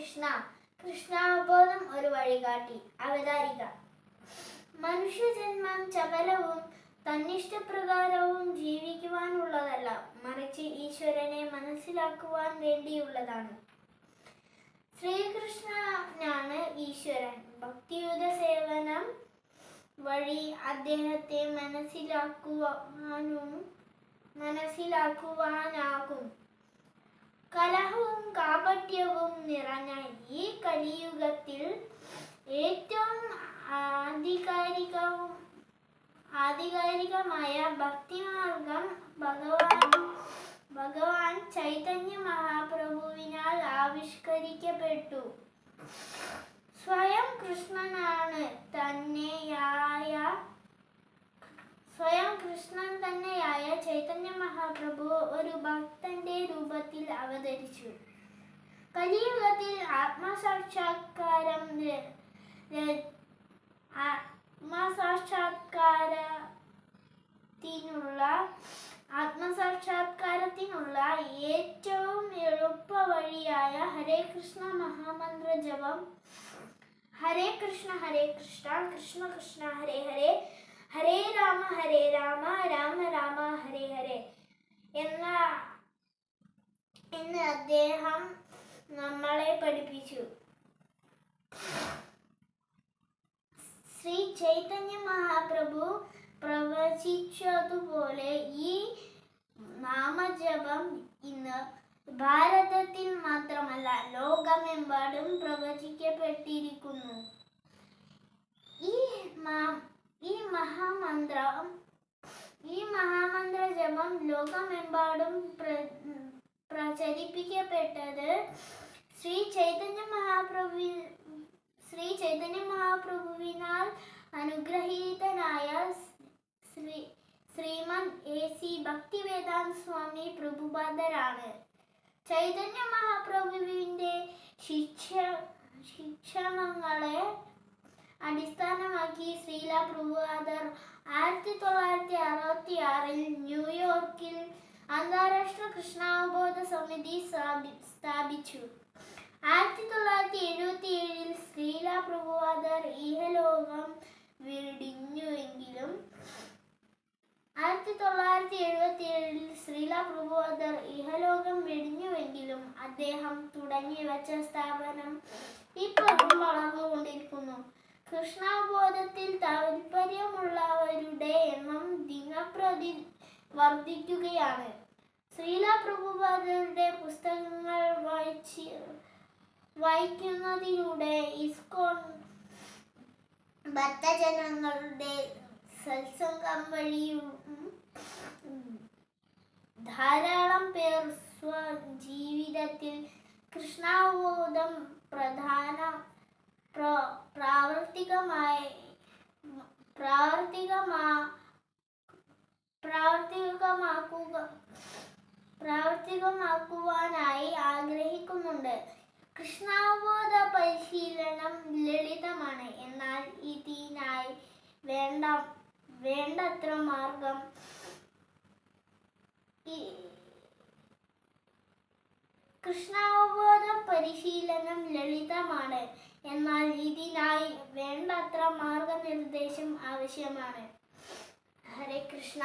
കൃഷ്ണ. കൃഷ്ണാബോധം ഒരു വഴികാട്ടി. അവതാരിക. മനുഷ്യജന്മം ചപലവും തന്നിഷ്ടപ്രകാരവും ജീവിക്കുവാനുള്ളതല്ല. മറിച്ച് ഈശ്വരനെ മനസ്സിലാക്കുവാൻ വേണ്ടിയുള്ളതാണ്. ശ്രീകൃഷ്ണനാണ് ഈശ്വരൻ. ഭക്തിയുത സേവനം വഴി അദ്ദേഹത്തെ മനസ്സിലാക്കുവാനും മനസ്സിലാക്കുവാനാകും. കലഹവും കാപട്യവും നിറഞ്ഞ ഈ കലിയുഗത്തിൽ ഏറ്റവും ആധികാരികവും ആധികാരികമായ ഭക്തിമാർഗം ഭഗവാൻ ഭഗവാൻ ചൈതന്യ മഹാപ്രഭുവിനാൽ ആവിഷ്കരിക്കപ്പെട്ടു. സ്വയം കൃഷ്ണനാണ് തന്നെയായ സ്വയം കൃഷ്ണൻ തന്നെയായ ചൈതന്യ മഹാപ്രഭു ഒരു ഭക്തന്റെ രൂപത്തിൽ അവതരിച്ചു. കലിയുഗത്തിൽ ആത്മസാക്ഷാത്കാരം ആത്മസാക്ഷാത്കാരത്തിനുള്ള ആത്മസാക്ഷാത്കാരത്തിനുള്ള ഏറ്റവും എളുപ്പ വഴിയായ ഹരേ കൃഷ്ണ മഹാമന്ത്ര ജപം. ഹരേ കൃഷ്ണ ഹരേ കൃഷ്ണ കൃഷ്ണ കൃഷ്ണ ഹരേ ഹരേ ഹരേ രാമ ഹരേ രാമ രാമ രാമ ഹരേ ഹരേ. എന്ന എന്ന് അദ്ദേഹം നമ്മളെ പഠിപ്പിച്ചു. ശ്രീ ചൈതന്യ മഹാപ്രഭു പ്രവചിച്ചതുപോലെ ഈ നാമജപം ഇന്ന് ഭാരതത്തിൽ മാത്രമല്ല ലോകമെമ്പാടും പ്രവചിക്കപ്പെട്ടിരിക്കുന്നു. ഈ ഈ മഹാമന്ത്രം ഈ മഹാമന്ത്ര ജപം ലോകമെമ്പാടും പ്ര- പ്രചരിപ്പിക്കപ്പെട്ടത് ശ്രീ ചൈതന്യ മഹാപ്രഭു ശ്രീ ചൈതന്യ മഹാപ്രഭുവിനാൽ അനുഗ്രഹീതനായ ശ്രീ ശ്രീമാൻ എ സി ഭക്തിവേദാന്ത സ്വാമി പ്രഭുപാദരാണ്. ചൈതന്യ മഹാപ്രഭുവിന്റെ ശിക്ഷ ശിക്ഷണങ്ങളെ അടിസ്ഥാനമാക്കി ശ്രീല പ്രഭുപാദർ ആയിരത്തി തൊള്ളായിരത്തി അറുപത്തി ആറിൽ ന്യൂയോർക്കിൽ അന്താരാഷ്ട്ര കൃഷ്ണാവബോധ സമിതി സ്ഥാപിച്ചു. ആയിരത്തി തൊള്ളായിരത്തി എഴുപത്തി ഏഴിൽ ശ്രീല പ്രഭുവാദർ ഇഹലോകം വെടിഞ്ഞുവെങ്കിലും ആയിരത്തി തൊള്ളായിരത്തി എഴുപത്തി ഏഴിൽ ശ്രീല പ്രഭുവാദർ ഇഹലോകം വെടിഞ്ഞുവെങ്കിലും അദ്ദേഹം തുടങ്ങി വെച്ച സ്ഥാപനം ഇപ്പോഴും വളർന്നുകൊണ്ടിരിക്കുന്നു. കൃഷ്ണാബോധത്തിൽ താല്പര്യമുള്ളവരുടെ എണ്ണം ദിനപ്രതി വർദ്ധിക്കുകയാണ്. ശ്രീല പ്രഭുപാദരുടെ പുസ്തകങ്ങൾ വായിച്ച് വായിക്കുന്നതിലൂടെ ഇസ്കോൺ ഭക്തജനങ്ങളുടെ സത്സംഗം വഴിയും ധാരാളം പേർ സ്വജീവിതത്തിൽ കൃഷ്ണാവബോധം പ്രധാന പ്ര- പ്രാവർത്തികമായി പ്രാവർത്തികമാ പ്രാവർത്തികമാക്കുക പ്രാവർത്തികമാക്കുവാനായി ആഗ്രഹിക്കുന്നുണ്ട്. കൃഷ്ണാവബോധ പരിശീലനം ലളിതമാണ്. എന്നാൽ ഇതിനായി വേണ്ട വേണ്ടത്ര മാർഗം കൃഷ്ണാവബോധ പരിശീലനം ലളിതമാണ്. എന്നാൽ ഇതിനായി വേണ്ടത്ര മാർഗനിർദ്ദേശം ആവശ്യമാണ്. ഹരേ കൃഷ്ണ.